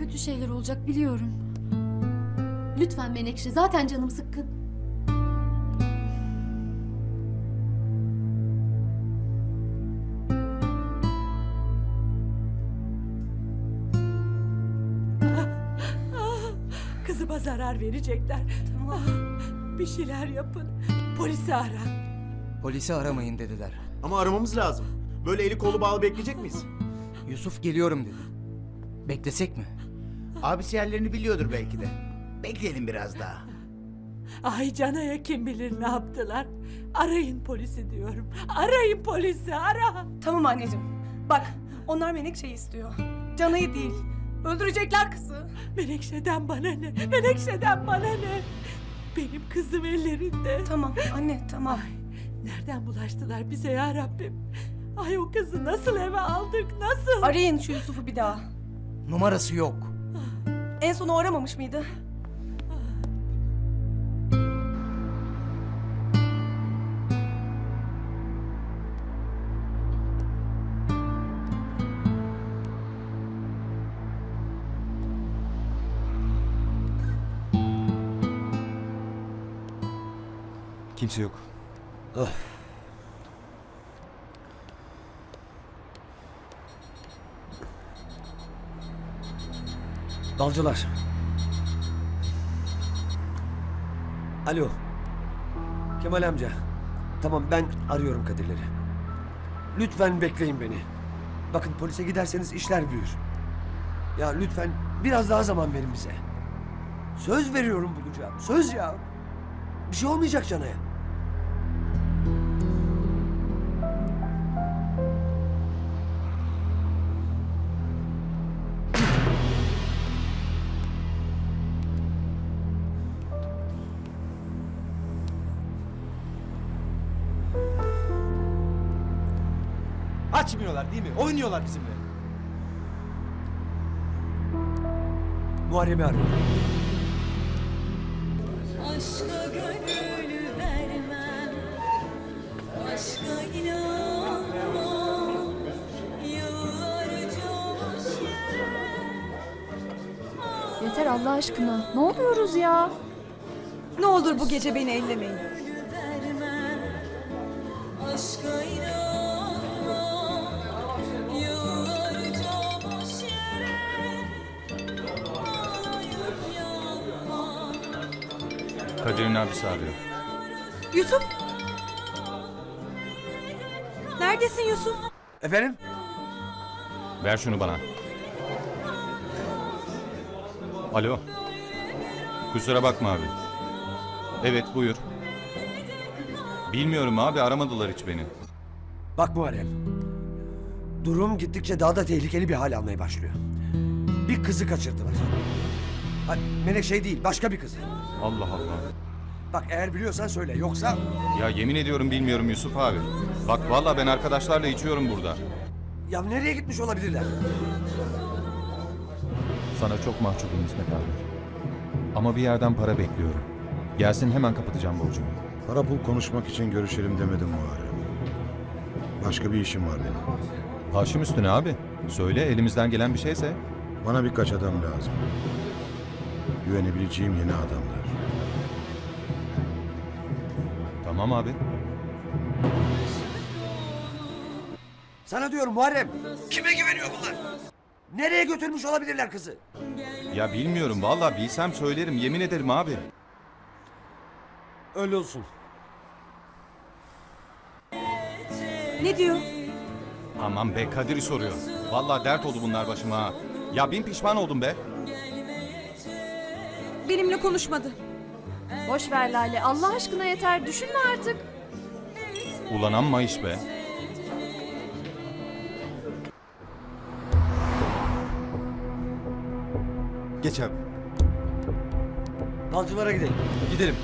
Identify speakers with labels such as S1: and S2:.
S1: kötü şeyler olacak biliyorum. Lütfen Menekşe zaten canım sıkkın.
S2: Kızıma zarar verecekler. Tamam. bir şeyler yapın. Polisi ara.
S3: Polisi aramayın dediler.
S4: Ama aramamız lazım. Böyle eli kolu bağlı bekleyecek miyiz?
S3: Yusuf geliyorum dedi. Beklesek mi?
S5: Abisi yerlerini biliyordur belki de. Bekleyelim biraz daha.
S2: Ay Cana'ya kim bilir ne yaptılar. Arayın polisi diyorum. Arayın polisi ara.
S6: Tamam anneciğim. Bak onlar Menekşe'yi istiyor. Canayı değil. Öldürecekler kızı.
S2: Menekşe'den bana ne? Menekşe'den bana ne? Benim kızım ellerinde.
S6: Tamam anne tamam.
S2: Nereden bulaştılar bize ya Rabbim? Ay o kızı nasıl eve aldık nasıl?
S6: Arayın şu Yusuf'u bir daha.
S3: Numarası yok.
S6: En son o aramamış mıydı?
S7: Kimse yok.
S8: Dalcılar. Alo. Kemal amca. Tamam ben arıyorum Kadirleri. Lütfen bekleyin beni. Bakın polise giderseniz işler büyür. Ya lütfen biraz daha zaman verin bize. Söz veriyorum bulacağım. Söz ya. Bir şey olmayacak Cana'ya.
S5: Açmıyorlar değil mi? Oynuyorlar bizimle.
S8: Muharrem'i arıyorum.
S9: Aşka gönül vermem Aşka inanmam Yıllarca boş yere
S1: Yeter Allah aşkına. Ne oluyoruz ya?
S6: Ne olur bu gece beni ellemeyin.
S9: vermem Aşka inanmam
S7: Kadir'in abisi arıyor.
S6: Yusuf! Neredesin Yusuf?
S8: Efendim?
S7: Ver şunu bana. Alo. Kusura bakma abi. Evet buyur. Bilmiyorum abi aramadılar hiç beni.
S8: Bak Muharrem. Durum gittikçe daha da tehlikeli bir hal almaya başlıyor. Bir kızı kaçırdılar. Ha, Menekşe değil, başka bir kızı.
S7: Allah Allah.
S8: Bak eğer biliyorsan söyle, yoksa...
S7: Ya yemin ediyorum bilmiyorum Yusuf abi. Bak vallahi ben arkadaşlarla içiyorum burada.
S8: Ya nereye gitmiş olabilirler?
S7: Sana çok mahcubum İsmet abi. Ama bir yerden para bekliyorum. Gelsin hemen kapatacağım borcumu.
S10: Para pul konuşmak için görüşelim demedim Muharrem. Başka bir işim var benim.
S7: Başım üstüne abi. Söyle elimizden gelen bir şeyse.
S10: Bana birkaç adam lazım. Güvenebileceğim yeni adamlar.
S7: Tamam abi.
S8: Sana diyorum Muharrem. Kime güveniyor bunlar? Nereye götürmüş olabilirler kızı?
S7: Ya bilmiyorum vallahi bilsem söylerim yemin ederim abi.
S8: Öyle olsun.
S6: Ne diyor?
S7: Aman be Kadir'i soruyor. Vallahi dert oldu bunlar başıma ha. Ya bin pişman oldum be.
S6: Benimle konuşmadı.
S1: Boş ver Lale. Allah aşkına yeter. Düşünme artık.
S7: Ulan amma iş be.
S5: Geç abi.
S8: Balcılara gidelim.
S5: Gidelim.